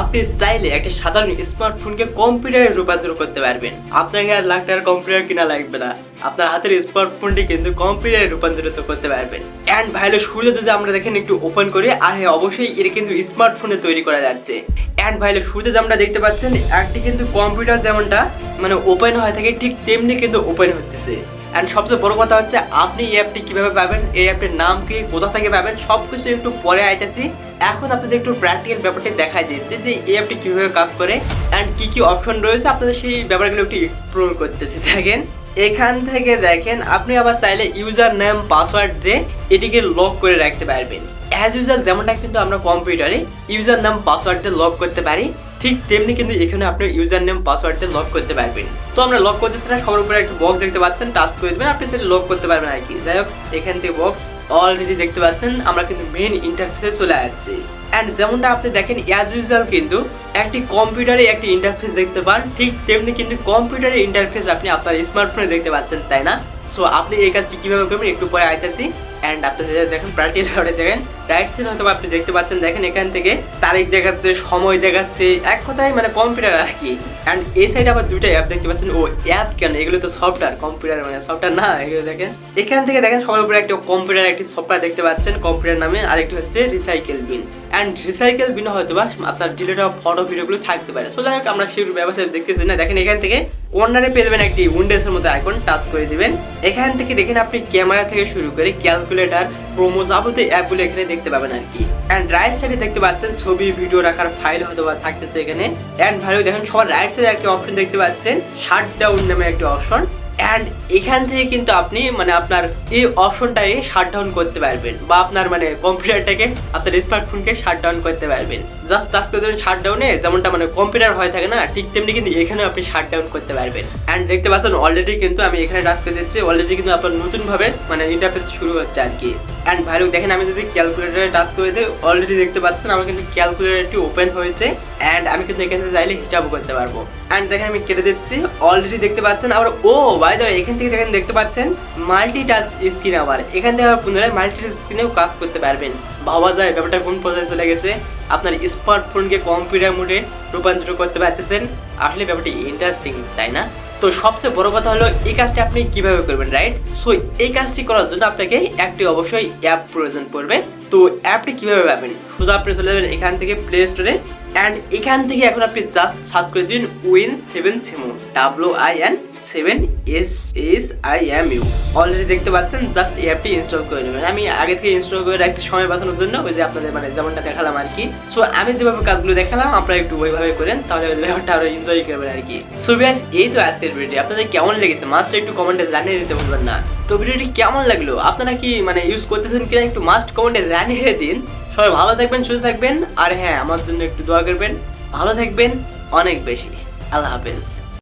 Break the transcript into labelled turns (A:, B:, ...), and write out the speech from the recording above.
A: আপনি চাইলে একটা সাধারণ স্মার্টফোনকে কম্পিউটারে রূপান্তর করতে পারবেন। আপনাকে আর লাখ টাকার কম্পিউটার কিনা লাগবে না। আপনার হাতের স্মার্টফোনটি কিন্তু কম্পিউটারে রূপান্তরিত করতে পারবেন। অ্যান্ড ভাইলো শুরু যদি আমরা দেখেন একটু ওপেন করি, আর হ্যাঁ অবশ্যই এর কিন্তু স্মার্টফোনে তৈরি করা যাচ্ছে। অ্যান্ড ভাইলো শুরুতে যে আমরা দেখতে পাচ্ছেন, একটি কিন্তু কম্পিউটার যেমনটা মানে ওপেন হয়ে থাকে, ঠিক তেমনি কিন্তু ওপেন হতেছে অ্যান্ড সবচেয়ে বড় কথা হচ্ছে, আপনি এই অ্যাপটি কীভাবে পাবেন, এই অ্যাপটির নাম কি, কোথা থেকে পাবেন সব কিছু একটু পরে আইতেছি। এখন আপনাদের একটু প্র্যাকটিক্যাল ব্যাপারটি দেখাই দিচ্ছে যে এই অ্যাপটি কীভাবে কাজ করে অ্যান্ড কী কী অপশন রয়েছে। আপনাদের সেই ব্যাপারগুলো একটু এক্সপ্লোর করতেছি, দেখেন। এখান থেকে দেখেন, আপনি আবার চাইলে ইউজার নেম পাসওয়ার্ড দিয়ে এটিকে লক করে রাখতে পারবেন। অ্যাজ ইউজার যেমনটা কিন্তু আমরা কম্পিউটারে ইউজার নাম পাসওয়ার্ড দিয়ে লক করতে পারি। ঠিক তেমনি কিন্তু এখানে আপনি ইউজার নেম পাসওয়ার্ড দিয়ে লক করতে পারবেন। তো আমরা লক করতেছি না সবার উপরে একটা বক্স দেখতে পাচ্ছেন টাচ করে দেবেন, আপনি সেটা লক করতে পারবেন আর কি। যাই হোক, এখান থেকে বক্স অলরেডি দেখতে পাচ্ছেন, আমরা কিন্তু মেইন ইন্টারফেসে চলে আসছি। অ্যান্ড যেমনটা আপনি দেখেন অ্যাজ ইউজুয়াল কিন্তু একটি কম্পিউটারে একটি ইন্টারফেস দেখতে পান। ঠিক তেমনি কিন্তু কম্পিউটারের ইন্টারফেস আপনি আপনার স্মার্টফোনে দেখতে পাচ্ছেন, তাই না? সো আপনি এই কাজটি কীভাবে করবেন একটু পরে আইতেছি। অ্যান্ড আপনি দেখেন প্র্যাকটিক্যাল দেখেন। রাইট সাইড হয়তো আপনি দেখতে পাচ্ছেন। দেখেন এখান থেকে তারিখ দেখাচ্ছে, সময় দেখাচ্ছে। এক কথায় মানে কম্পিউটার আর কি। অ্যান্ড এই সাইডে আবার দুইটা অ্যাপ দেখতে পাচ্ছেন। ও অ্যাপ কেন? এগুলো তো সফটওয়্যার কম্পিউটার মানে সফটওয়্যার না, এগুলো দেখেন। এখান থেকে দেখেন সবার উপরে একটা কম্পিউটার একটি সফটওয়্যার দেখতে পাচ্ছেন কম্পিউটার নামে, আরেকটি হচ্ছে recycle bin and recycle bin হয়তো বা আপনার ডিলেট ফটো ভিডিওগুলো থাকতে পারে। সো যাই হোক, আমরা সেই ব্যবস্থা দেখতেছি না। দেখেন এখান থেকে কর্নারে পেয়ে যাবেন একটি উইন্ডোজের মতো আইকন টাচ করে দিবেন। এখান থেকে দেখেন আপনি ক্যামেরা থেকে শুরু করে ক্যালকুলেটর প্রোমো যাবতীয় অ্যাপগুলো এখানে দেখতে পাবেন আর কি। অ্যান্ড রাইট সাইডে দেখতে পাচ্ছেন ছবি ভিডিও রাখার ফাইল হয়তো বা থাকতেছে এখানে। অ্যান্ড ভালো দেখেন, সবার রাইট সাইডে একটি অপশন দেখতে পাচ্ছেন শাট ডাউন নামে একটি অপশন অ্যান্ড এখান থেকে কিন্তু আপনি মানে আপনার এই অপশনটাকে শাট ডাউন করতে পারবেন। বা আপনার মানে কম্পিউটারটাকে আপনার স্মার্টফোনকে শাট ডাউন করতে পারবেন। জাস্ট টাচ করে দেবেন শাট ডাউনে যেমনটা মানে কম্পিউটার হয়ে থাকে না, ঠিক তেমনি কিন্তু এখানে আপনি শাট ডাউন করতে পারবেন। অ্যান্ড দেখতে পাচ্ছেন অলরেডি কিন্তু আমি এখানে টাচ করে দিচ্ছি অলরেডি কিন্তু আপনার নতুনভাবে মানে ইন্টারফেস শুরু হচ্ছে আর কি। অ্যান্ড ভাই লোক দেখেন, আমি যদি ক্যালকুলেটারে টাচ করে দিই অলরেডি দেখতে পাচ্ছেন, আমার কিন্তু ক্যালকুলেটারটি ওপেন হয়েছে অ্যান্ড আমি কিন্তু এখানে চাইলে হিসাবও করতে পারব। অ্যান্ড দেখেন, আমি কেটে দিচ্ছি অলরেডি দেখতে পাচ্ছেন, আবার, ও বাই দ্য এখান থেকে দেখেন, দেখতে পাচ্ছেন মাল্টি টাচ স্ক্রিন আবার। এখান থেকে আবার পুনরায় মাল্টি টাচ স্ক্রিনেও কাজ করতে পারবেন। ভাবা যায়, ব্যাপারটা কোন পর্যায়ে চলে গেছে? আপনার স্মার্টফোনকে কম্পিউটার মোডে রূপান্তর করতে পারতেছেন। আসলে ব্যাপারটা ইন্টারেস্টিং তাই না? তো সবচেয়ে বড় কথা হলো, এই কাজটি আপনি কীভাবে করবেন রাইট সো এই কাজটি করার জন্য আপনাকে একটি অবশ্যই অ্যাপ প্রয়োজন পড়বে। তো অ্যাপটি কীভাবে পাবেন? শুধু আপনি চলে যাবেন এখান থেকে প্লে স্টোরে অ্যান্ড এখান থেকে এখন আপনি জাস্ট সার্চ করে দিন win seven সেমো W I N seven S S I M U already দেখতে পাচ্ছেন জাস্ট এই অ্যাপটি ইনস্টল করে নেবেন। আমি আগে থেকে ইনস্টল করে রাখছি সময় বাঁচানোর জন্য, ওই যে আপনাদের মানে যেমনটা দেখালাম আর কি। সো আমি যেভাবে কাজগুলো দেখালাম, আপনারা একটু ওইভাবে করেন, তাহলে ব্যাপারটা আরও এনজয় করবেন আর কি। সো ব্যাস এই তো আজকের ভিডিও আপনাদের কেমন লেগেছে? মাস্ট একটু কমেন্টে জানিয়ে দিতে ভুলবেন না। তো ভিডিওটি কেমন লাগল? আপনারা কি মানে ইউজ করতেছেন কিনা একটু মাস্ট কমেন্টে জানিয়ে দিন। সবাই ভালো থাকবেন, সুস্থ থাকবেন। আর হ্যাঁ আমার জন্য একটু দোয়া করবেন। ভালো থাকবেন অনেক বেশি। আল্লাহ হাফেজ।